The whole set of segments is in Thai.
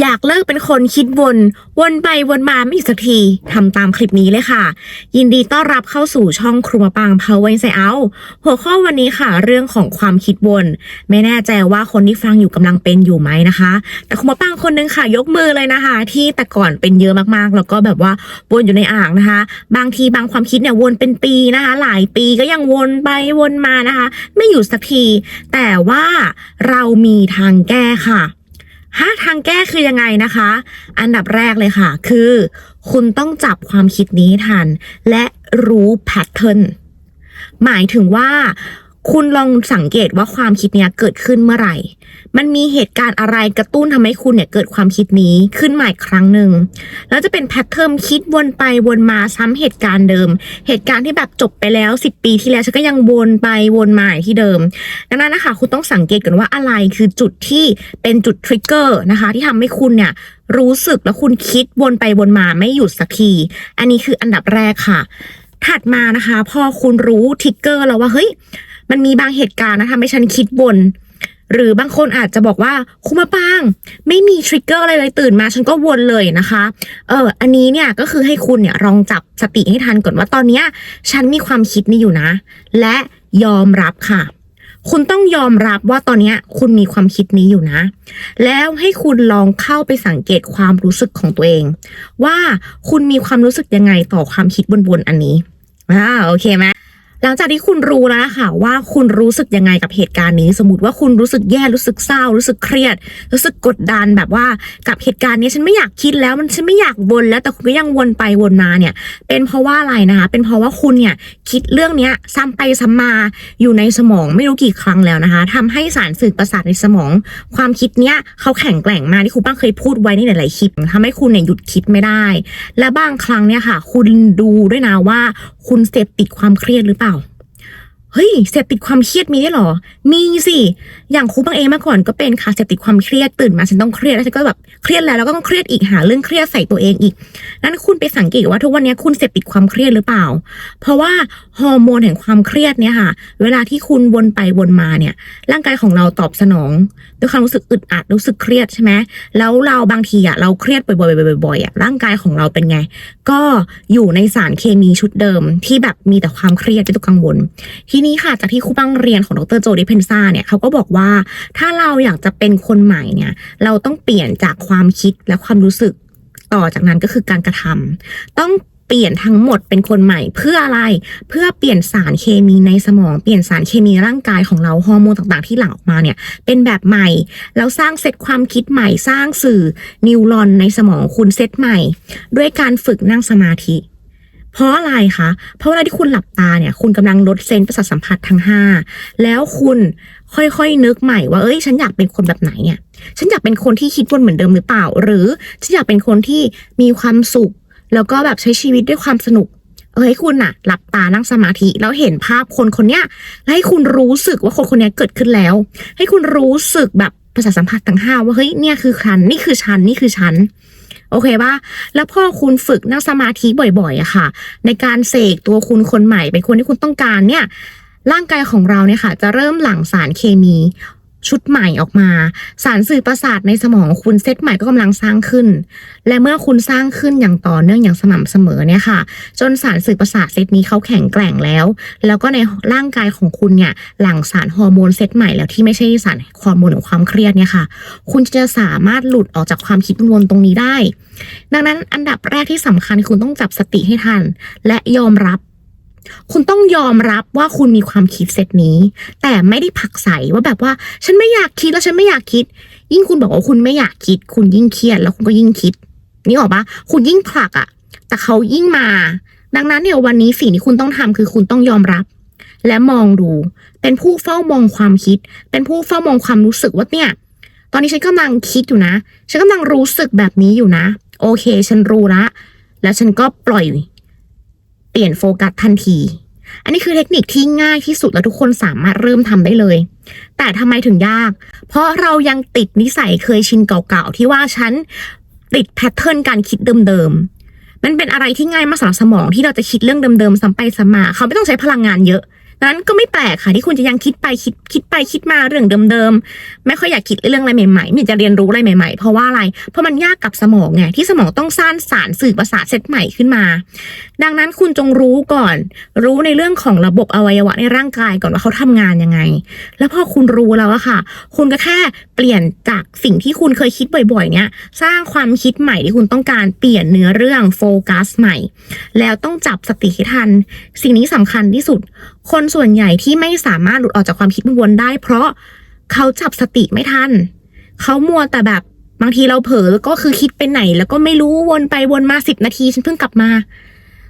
อยากเลิกเป็นคนคิดวน วนไปวนมาไม่หยุดสักทีทำตามคลิปนี้เลยค่ะ ยินดีต้อนรับเข้าสู่ช่องครัวปัง Power Inside Out หัวข้อวันนี้ค่ะ เรื่องของความคิดวน ไม่แน่ใจว่าคนที่ฟังอยู่กำลังเป็นอยู่ไหมนะคะ แต่ครัวปังคนนึงค่ะ ยกมือเลยนะคะ ที่แต่ก่อนเป็นเยอะมากๆ แล้วก็แบบว่าวนอยู่ในอ่างนะคะ บางทีบางความคิดเนี่ยวนเป็นปีนะคะ หลายปีก็ยังวนไปวนมานะคะ ไม่หยุดสักที แต่ว่าเรามีทางแก้ค่ะ ถ้าทางแก้คือยังไงนะคะ อันดับแรกเลยค่ะ คือ คุณต้องจับความคิดนี้ทัน และรู้แพทเทิร์นหมายถึงว่า คุณลองสังเกตว่าความคิดเนี้ยเกิดขึ้นเมื่อไหร่ มันมีเหตุการณ์อะไรกระตุ้นทำให้คุณเนี่ยเกิดความคิดนี้ขึ้นใหม่ครั้งหนึ่ง แล้วจะเป็นแพทเทิร์นคิดวนไปวนมาซ้ำเหตุการณ์เดิม เหตุการณ์ที่แบบจบไปแล้ว 10 ปีที่แล้วฉันก็ยังวนไปวนมาที่เดิม ดังนั้นนะคะคุณต้องสังเกตกันว่าอะไรคือจุดที่เป็นจุดทริกเกอร์นะคะที่ทำให้คุณเนี่ยรู้สึกแล้วคุณคิดวนไปวนมาไม่หยุดสักที อันนี้คืออันดับแรกค่ะ ถัดมานะคะ พอคุณรู้ทริกเกอร์แล้วว่าเฮ้ย มันมีบางเหตุการณ์นะทำให้ฉันคิดวนหรือบางคนอาจจะบอกว่าคุณมาปางไม่มีทริกเกอร์อะไรเลยตื่นมาฉันก็วนเลยนะคะเอออันนี้เนี่ยก็คือให้คุณเนี่ยลองจับสติให้ทันก่อนว่าตอนเนี้ยฉันมีความคิดนี้อยู่นะ และยอมรับค่ะ คุณต้องยอมรับว่าตอนนี้คุณมีความคิดนี้อยู่นะ แล้วให้คุณลองเข้าไปสังเกตความรู้สึกของตัวเอง ว่าคุณมีความรู้สึกยังไงต่อความคิดบนๆอันนี้อ่าโอเคไหม หลังจากที่คุณรู้แล้วค่ะว่าคุณรู้สึกยังไงกับเหตุการณ์นี้ สมมติว่าคุณรู้สึกแย่รู้สึกเศร้า รู้สึกเครียด รู้สึกกดดันแบบว่ากับเหตุการณ์นี้ฉันไม่อยากคิดแล้วมันฉันไม่อยากวนแล้วแต่คุณก็ยังวนไปวนมาเนี่ย เป็นเพราะว่าอะไรนะคะ เป็นเพราะว่าคุณเนี่ยคิดเรื่องเนี้ยซ้ำไปซ้ำมาอยู่ในสมองไม่รู้กี่ครั้งแล้วนะคะทำให้สารสื่อประสาทในสมอง ความคิดเนี้ยเขาแข็งแกร่งมากที่ครูป้างเคยพูดไว้ในหลาย ๆคลิปทำให้คุณเนี่ยหยุดคิดไม่ได้ และบางครั้งเนี่ยค่ะ คุณดูด้วยนะว่า คุณเสพติดความเครียดหรือเปล่า เฮ้ยเสพติดความเครียดมีได้หรอ มีสิ อย่างครูบางเองเมื่อก่อนก็เป็นค่ะเสพติดความเครียดตื่นมาฉันต้องเครียดแล้วฉันก็แบบเครียดแล้วแล้วก็ต้องเครียดอีกหาเรื่องเครียดใส่ตัวเองอีก นั้นคุณไปสังเกตว่าทุกวันนี้คุณเสพติดความเครียดหรือเปล่า เพราะว่าฮอร์โมนแห่งความเครียดเนี่ยค่ะ เวลาที่คุณวนไปวนมาเนี่ย ร่างกายของเราตอบสนองด้วยความรู้สึกอึดอัดรู้สึกเครียดใช่ไหมแล้วเราบางทีอะเราเครียดบ่อยๆบ่อยๆอะร่างกายของเราเป็นไง ก็อยู่ในสารเคมีชุดเดิมที่แบบมีแต่ความเครียดไม่ต้องกังวลทีีนี้ค่ะจากที่ครูปังเรียนของดรโจดิเพนซ่าเนี่ยเขาก็บอกว่าถ้าเราอยากจะเป็นคนใหม่เนี่ยเราต้องเปลี่ยนจากความคิดและความรู้สึกต่อจากนั้นก็คือการกระทำต้องเปลี่ยนทั้งหมดเป็นคนใหม่เพื่ออะไร เพื่อเปลี่ยนสารเคมีในสมองเปลี่ยนสารเคมีร่างกายของเราฮอร์โมนต่างๆ ที่หลั่งออกมาเนี่ยเป็นแบบใหม่ แล้วสร้างเซตความคิดใหม่สร้างสื่อนิวรอนในสมองคุณเซตใหม่ ด้วยการฝึกนั่งสมาธิ เพราะอะไรคะ เพราะเวลาที่คุณหลับตาเนี่ย คุณกำลังลดเซนประสาทสัมผัสทั้งห้าแล้วคุณค่อยๆนึกใหม่ว่า เอ้ย ฉันอยากเป็นคนแบบไหนเนี่ย ฉันอยากเป็นคนที่คิดวนเหมือนเดิมหรือเปล่า หรือฉันอยากเป็นคนที่มีความสุข แล้วก็แบบใช้ชีวิตด้วยความสนุก เออให้คุณน่ะหลับตานั่งสมาธิแล้วเห็นภาพคนคนเนี้ยแล้วให้คุณรู้สึกว่าคนคนเนี้ยเกิดขึ้นแล้ว ให้คุณรู้สึกแบบประสาทสัมผัสทั้งห้าว่าเฮ้ยเนี่ยคือฉันนี่คือฉันนี่คือฉัน โอเคปะแล้วพอคุณฝึกนั่งสมาธิบ่อยๆอะค่ะ ในการเสกตัวคุณคนใหม่เป็นคนที่คุณต้องการเนี่ยร่างกายของเราเนี่ยค่ะ จะเริ่มหลั่งสารเคมี ชุดใหม่ออกมา สารสื่อประสาทในสมองคุณเซตใหม่ก็กำลังสร้างขึ้น และเมื่อคุณสร้างขึ้นอย่างต่อเนื่องอย่างสม่ำเสมอเนี่ยค่ะ จนสารสื่อประสาทเซตนี้เขาแข็งแกร่งแล้ว แล้วก็ในร่างกายของคุณเนี่ยหลั่งสารฮอร์โมนเซตใหม่แล้วที่ไม่ใช่สารฮอร์โมนของความเครียดเนี่ยค่ะ คุณจะสามารถหลุดออกจากความคิดวนตรงนี้ได้ ดังนั้นอันดับแรกที่สำคัญคุณต้องจับสติให้ทัน และยอมรับ คุณต้องยอมรับว่าคุณมีความคิดเซตนี้ แต่ไม่ได้ผลักใสว่าแบบว่า ฉันไม่อยากคิดแล้วฉันไม่อยากคิด ยิ่งคุณบอกว่าคุณไม่อยากคิด คุณยิ่งเครียดแล้วคุณก็ยิ่งคิดนี่ออกปะคุณยิ่งผลักอะ่ะ แต่เขายิ่งมา ดังนั้นเนี่ยวันนี้สิ่งที่คุณต้องทำคือคุณต้องยอมรับ และมองดู เป็นผู้เฝ้ามองความคิด เป็นผู้เฝ้ามองความรู้สึกว่าเนี่ย ตอนนี้ฉันกำลังคิดอยู่นะ ฉันกำลังรู้สึกแบบนี้อยู่นะ โอเค ฉันรู้ละ แล้วฉันก็ปล่อย เปลี่ยนโฟกัสทันที อันนี้คือเทคนิคที่ง่ายที่สุดแล้วทุกคนสามารถเริ่มทำได้เลย แต่ทำไมถึงยาก เพราะเรายังติดนิสัยเคยชินเก่าๆที่ว่าฉันติดแพทเทิร์นการคิดเดิมๆมันเป็นอะไรที่ง่ายมากสำหรับสมองที่เราจะคิดเรื่องเดิมๆซ้ำไปซ้ำมาเขาไม่ต้องใช้พลังงานเยอะ นั้นก็ไม่แปลกค่ะที่คุณจะยังคิดไปคิดคิดไปคิดมาเรื่องเดิมๆ ไม่ค่อยอยากคิดเรื่องอะไรใหม่ๆไม่จะเรียนรู้อะไรใหม่ๆ เพราะว่าอะไร เพราะมันยากกับสมองไงที่สมองต้องสร้างสารสื่อประสาทเซตใหม่ขึ้นมา ดังนั้นคุณจงรู้ก่อน รู้ในเรื่องของระบบอวัยวะในร่างกายก่อนว่าเขาทำงานยังไง แล้วพอคุณรู้แล้วอะค่ะ คุณก็แค่ เปลี่ยนจากสิ่งที่คุณเคยคิดบ่อยๆ เนี้ยสร้างความคิดใหม่ที่คุณต้องการเปลี่ยนเนื้อเรื่องโฟกัสใหม่ แล้วต้องจับสติให้ทัน สิ่งนี้สำคัญที่สุด คนส่วนใหญ่ที่ไม่สามารถหลุดออกจากความคิดวนได้ เพราะเขาจับสติไม่ทัน เขามัวแต่แบบบางทีเราเผลอก็คือคิดไปไหน แล้วก็ไม่รู้วนไปวนมาสิบนาทีฉันเพิ่งกลับมา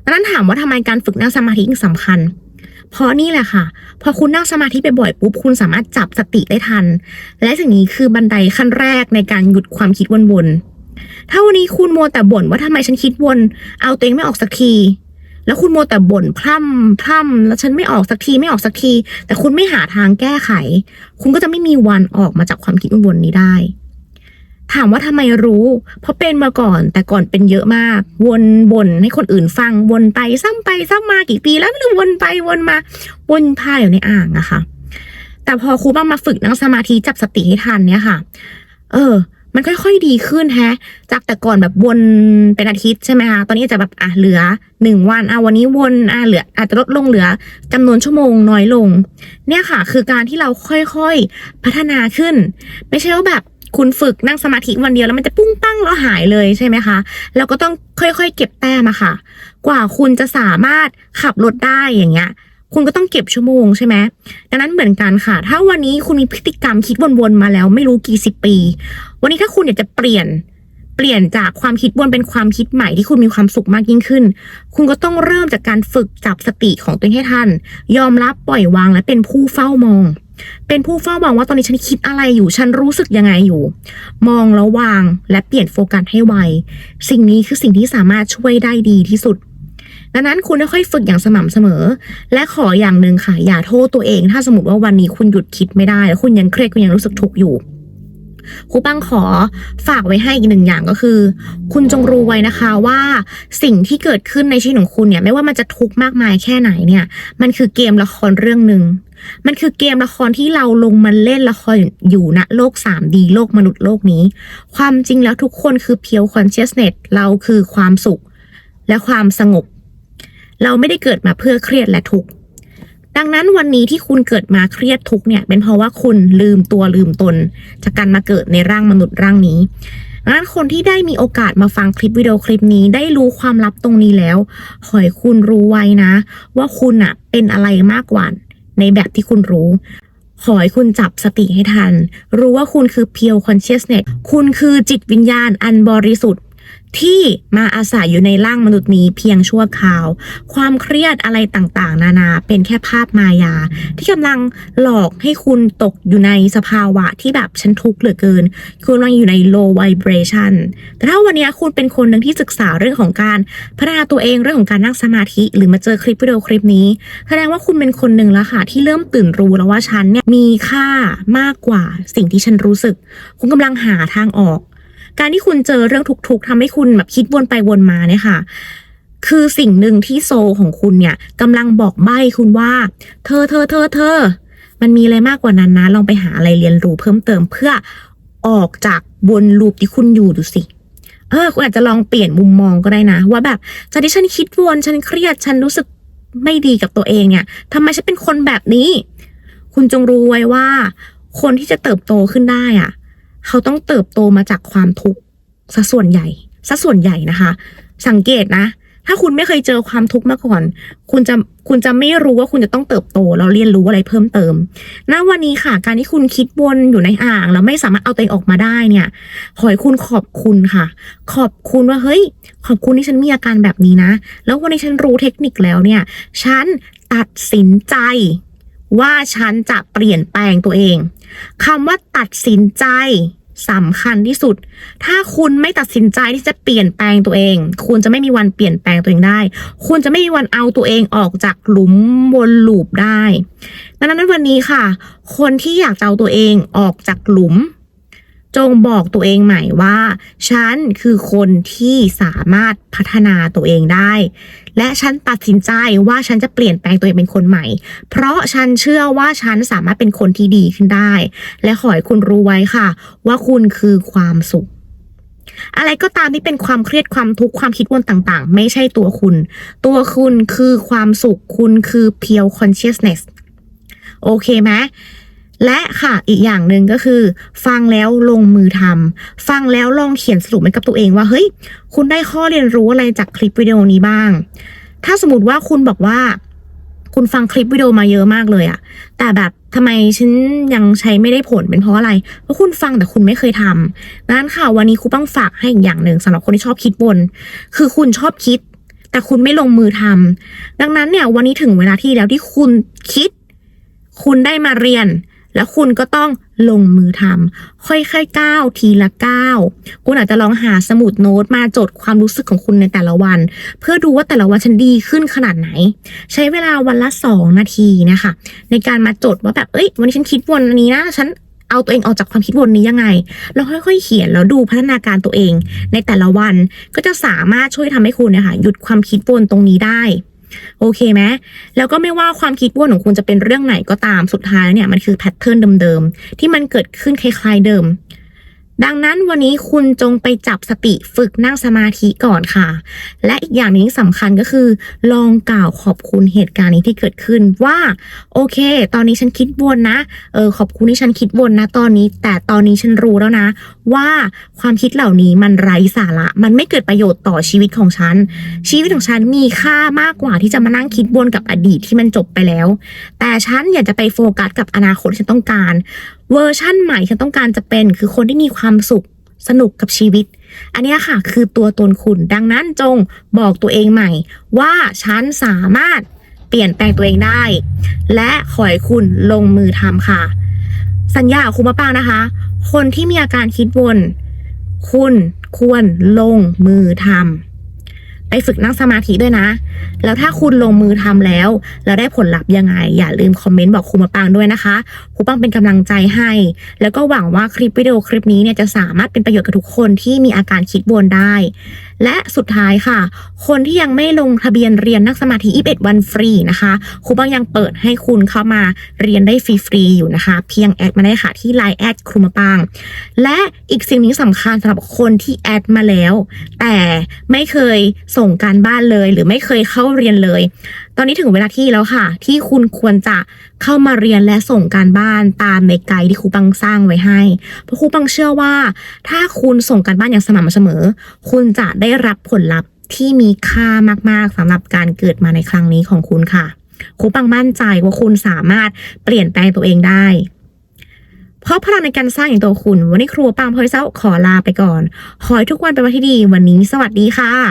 ดังนั้นถามว่าทำไมการฝึกนั่งสมาธิสำคัญ เพราะนี่แหละค่ะ พอคุณนั่งสมาธิไปบ่อยปุ๊บ คุณสามารถจับสติได้ทัน และสิ่งนี้คือบันไดขั้นแรกในการหยุดความคิดวนๆ ถ้าวันนี้คุณมัวแต่บ่นว่าทำไมฉันคิดวน เอาตัวเองไม่ออกสักที แล้วคุณมัวแต่บ่นพร่ำพร่ำแล้วฉันไม่ออกสักทีไม่ออกสักที แต่คุณไม่หาทางแก้ไข คุณก็จะไม่มีวันออกมาจากความคิดวนๆนี้ได้ ถามว่าทำไมรู้ เพราะเป็นมาก่อน แต่ก่อนเป็นเยอะมาก วนบ่นให้คนอื่นฟัง วนไปซ้ำไปซ้ำมากี่ปีแล้วไม่รู้วนไปวนมา วนพายอยู่ในอ่างอะค่ะ แต่พอครูบ้างมาฝึกนั่งสมาธิจับสติให้ทันเนี่ยค่ะ เออ มันค่อยๆดีขึ้นแฮะ จากแต่ก่อนแบบวนเป็นอาทิตย์ใช่ไหมคะ ตอนนี้จะแบบอะเหลือหนึ่งวันอะวันนี้วนอะเหลือ อาจจะลดลงเหลือจำนวนชั่วโมงน้อยลง เนี่ยค่ะ คือการที่เราค่อยๆพัฒนาขึ้น ไม่ใช่ว่าแบบ คุณฝึกนั่งสมาธิวันเดียวแล้วมันจะปุ้งปั้งแล้วหายเลยใช่ไหมคะเราก็ต้องค่อยๆ เก็บแต้มอะค่ะ กว่าคุณจะสามารถขับรถได้อย่างเงี้ย คุณก็ต้องเก็บชั่วโมงใช่ไหมดังนั้นเหมือนกันค่ะ ถ้าวันนี้คุณมีพฤติกรรมคิดวนๆมาแล้ว ไม่รู้กี่สิบปี วันนี้ถ้าคุณอยากจะเปลี่ยนเปลี่ยนจากความคิดวนเป็นความคิดใหม่ที่คุณมีความสุขมากยิ่งขึ้น คุณก็ต้องเริ่มจากการฝึกจับสติของตัวเองให้ทัน ยอมรับปล่อยวางและเป็นผู้เฝ้ามอง เป็นผู้เฝ้ามองว่าตอนนี้ฉันคิดอะไรอยู่ ฉันรู้สึกยังไงอยู่ มองแล้ววางและเปลี่ยนโฟกัสให้ไว สิ่งนี้คือสิ่งที่สามารถช่วยได้ดีที่สุด ดังนั้นคุณค่อยฝึกอย่างสม่ำเสมอ และขออย่างหนึ่งค่ะ อย่าโทษตัวเอง ถ้าสมมติว่าวันนี้คุณหยุดคิดไม่ได้แล้วคุณยังเครียดคุณยังรู้สึกทุกข์อยู่ครูปังขอฝากไว้ให้อีกหนึ่งอย่างก็คือ คุณจงรู้ไว้นะคะว่าสิ่งที่เกิดขึ้นในชีวิตของคุณเนี่ย ไม่ว่ามันจะทุกข์มากมายแค่ไหนเนี่ย มันคือเกมละครเรื่องหนึ่ง มันคือเกมละครที่เราลงมาเล่นละครอยู่ณโลก 3D โลกมนุษย์โลกนี้ ความจริงแล้วทุกคนคือเพียว consciousness เราคือความสุขและความสงบ เราไม่ได้เกิดมาเพื่อเครียดและทุกข์ดังนั้นวันนี้ที่คุณเกิดมาเครียดทุกข์เนี่ย เป็นเพราะว่าคุณลืมตัวลืมตน จากการมาเกิดในร่างมนุษย์ร่างนี้ดังนั้นคนที่ได้มีโอกาสมาฟังคลิปวิดีโอคลิปนี้ได้รู้ความลับตรงนี้แล้ว ขอให้คุณรู้ไว้นะ ว่าคุณอะเป็นอะไรมากกว่า ในแบบที่คุณรู้ ขอให้คุณจับสติให้ทัน รู้ว่าคุณคือ pure consciousness คุณคือจิตวิญญาณอันบริสุทธิ์ ที่มาอาศัยอยู่ในร่างมนุษย์นี้เพียงชั่วคราว ความเครียดอะไรต่างๆ นานาเป็นแค่ภาพมายา ที่กำลังหลอกให้คุณตกอยู่ในสภาวะที่แบบฉันทุกข์เหลือเกิน คุณกำลังอยู่ใน low vibration แต่ถ้าวันนี้คุณเป็นคนหนึ่งที่ศึกษาเรื่องของการพัฒนาตัวเองเรื่องของการนั่งสมาธิ หรือมาเจอคลิปวิดีโอคลิปนี้แสดงว่าคุณเป็นคนหนึ่งแล้วค่ะที่เริ่มตื่นรู้แล้วว่าฉันเนี่ยมีค่ามากกว่าสิ่งที่ฉันรู้สึก คุณกำลังหาทางออก การที่คุณเจอเรื่องทุกๆทำให้คุณแบบคิดวนไปวนมาเนี่ยค่ะ คือสิ่งหนึ่งที่โซลของคุณเนี่ยกำลังบอกใบ้คุณว่า เธอเธอเธอเธอ มันมีอะไรมากกว่านั้นนะ ลองไปหาอะไรเรียนรู้เพิ่มเติมเพื่อออกจากวนลูปที่คุณอยู่ดูสิเออคุณอาจจะลองเปลี่ยนมุมมองก็ได้นะ ว่าแบบจากที่ฉันคิดวนฉันเครียดฉันรู้สึกไม่ดีกับตัวเองเนี่ยทำไมฉันเป็นคนแบบนี้ คุณจงรู้ไว้ว่า คนที่จะเติบโตขึ้นได้อะ เขาต้องเติบโตมาจากความทุกข์ซะส่วนใหญ่ซะส่วนใหญ่นะคะ สังเกตนะ ถ้าคุณไม่เคยเจอความทุกข์มาก่อน คุณจะคุณจะไม่รู้ว่าคุณจะต้องเติบโตแล้วเรียนรู้อะไรเพิ่มเติมณวันนี้ค่ะ การที่คุณคิดวนอยู่ในอ่างแล้วไม่สามารถเอาตัวเองออกมาได้เนี่ย ขอให้คุณขอบคุณค่ะ ขอบคุณว่าเฮ้ย ขอบคุณที่ฉันมีอาการแบบนี้นะ แล้ววันนี้ฉันรู้เทคนิคแล้วเนี่ย ฉันตัดสินใจว่าฉันจะเปลี่ยนแปลงตัวเอง คำว่าตัดสินใจสำคัญที่สุด ถ้าคุณไม่ตัดสินใจที่จะเปลี่ยนแปลงตัวเอง คุณจะไม่มีวันเปลี่ยนแปลงตัวเองได้ คุณจะไม่มีวันเอาตัวเองออกจากหลุมวนลูปได้ ดังนั้นวันนี้ค่ะ คนที่อยากเอาตัวเองออกจากหลุม จงบอกตัวเองใหม่ว่า ฉันคือคนที่สามารถพัฒนาตัวเองได้ และฉันตัดสินใจว่าฉันจะเปลี่ยนแปลงตัวเองเป็นคนใหม่ เพราะฉันเชื่อว่าฉันสามารถเป็นคนที่ดีขึ้นได้ และขอให้คุณรู้ไว้ค่ะ ว่าคุณคือความสุขอะไรก็ตามที่เป็นความเครียดความทุกข์ความคิดวนต่างๆ ไม่ใช่ตัวคุณ ตัวคุณคือความสุขคุณคือ pure consciousness โอเคไหม และค่ะอีกอย่างหนึ่งก็คือ ฟังแล้วลงมือทำฟังแล้วลองเขียนสรุปให้กับตัวเองว่าเฮ้ย คุณได้ข้อเรียนรู้อะไรจากคลิปวิดีโอนี้บ้าง ถ้าสมมติว่าคุณบอกว่า คุณฟังคลิปวิดีโอมาเยอะมากเลยอะแต่แบบทำไมฉันยังใช้ไม่ได้ผลเป็นเพราะอะไร เพราะคุณฟังแต่คุณไม่เคยทำนั้นค่ะวันนี้ครูปังฝากให้อีกอย่างหนึ่งสำหรับคนที่ชอบคิดบน คือคุณชอบคิด แต่คุณไม่ลงมือทำดังนั้นเนี่ยวันนี้ถึงเวลาที่แล้วที่คุณคิด คุณได้มาเรียน แล้วคุณก็ต้องลงมือทำค่อยๆก้าวทีละก้าวคุณอาจจะลองหาสมุดโน้ตมาจดความรู้สึกของคุณในแต่ละวัน เพื่อดูว่าแต่ละวันฉันดีขึ้นขนาดไหน ใช้เวลาวันละสองนาทีนะคะ ในการมาจดว่าแบบเอ้ยวันนี้ฉันคิดวนอันนี้นะฉันเอาตัวเองออกจากความคิดวนนี้ยังไง แล้วค่อยๆ เขียนแล้วดูพัฒนาการตัวเอง ในแต่ละวันก็จะสามารถช่วยทำให้คุณนี่ยค่ะหยุดความคิดวนตรงนี้ได้ โอเคไหมแล้วก็ไม่ว่าความคิดวนของคุณจะเป็นเรื่องไหนก็ตามสุดท้ายเนี่ยมันคือแพทเทิร์นเดิมๆที่มันเกิดขึ้นคล้ายๆเดิม ดังนั้นวันนี้คุณจงไปจับสติฝึกนั่งสมาธิก่อนค่ะ และอีกอย่างหนึงที่สำคัญก็คือ ลองกล่าวขอบคุณเหตุการณ์นี้ที่เกิดขึ้นว่า โอเค ตอนนี้ฉันคิดวนนะเออขอบคุณที่ฉันคิดวนนะตอนนี้ แต่ตอนนี้ฉันรู้แล้วนะ ว่าความคิดเหล่านี้มันไร้สาระ มันไม่เกิดประโยชน์ต่อชีวิตของฉัน ชีวิตของฉันมีค่ามากกว่าที่จะมานั่งคิดวนกับอดีตที่มันจบไปแล้ว แต่ฉันอยากจะไปโฟกัสกับอนาคตที่ฉันต้องการ เวอร์ชั่นใหม่ที่ฉันต้องการจะเป็นคือคนที่มีความสุขสนุกกับชีวิต อันนี้ค่ะคือตัวตนคุณ ดังนั้นจงบอกตัวเองใหม่ ว่าฉันสามารถเปลี่ยนแปลงตัวเองได้ และขอให้คุณลงมือทำค่ะ สัญญาคุณมะปางนะคะ คนที่มีอาการคิดวน คุณควรลงมือทำ ไปฝึกนั่งสมาธิด้วยนะ แล้วถ้าคุณลงมือทำแล้ว แล้วได้ผลลัพธ์ยังไง อย่าลืมคอมเมนต์บอกครูมะปางด้วยนะคะครูปังเป็นกำลังใจให้ แล้วก็หวังว่าคลิปวิดีโอคลิปนี้เนี่ยจะสามารถเป็นประโยชน์กับทุกคนที่มีอาการคิดวนได้ และสุดท้ายค่ะ คนที่ยังไม่ลงทะเบียนเรียนนั่งสมาธิ21วันฟรีนะคะครูปังยังเปิดให้คุณเข้ามาเรียนได้ฟรีๆอยู่นะคะ เพียงแอดมาได้ค่ะที่ Line แอดครูมะปางและอีกสิ่งหนี้สำคัญสำหรับคนที่แอดมาแล้ว แต่ไม่เคยส่งการบ้านเลย หรือไม่เคยเข้าเรียนเลย ตอนนี้ถึงเวลาที่แล้วค่ะ ที่คุณควรจะเข้ามาเรียนและส่งการบ้านตามในไกด์ที่ครูปังสร้างไว้ให้ เพราะครูปังเชื่อว่า ถ้าคุณส่งการบ้านอย่างสม่ำเสมอ คุณจะได้รับผลลัพธ์ที่มีค่ามาก ๆสำหรับการเกิดมาในครั้งนี้ของคุณค่ะครูปังมั่นใจว่าคุณสามารถเปลี่ยนแปลงตัวเองได้ เพราะพลังในการสร้างอย่างตัวคุณ วันนี้ครัวปังพอยเซ้าขอลาไปก่อน ขอให้ทุกวันเป็นวันที่ดี วันนี้สวัสดีค่ะ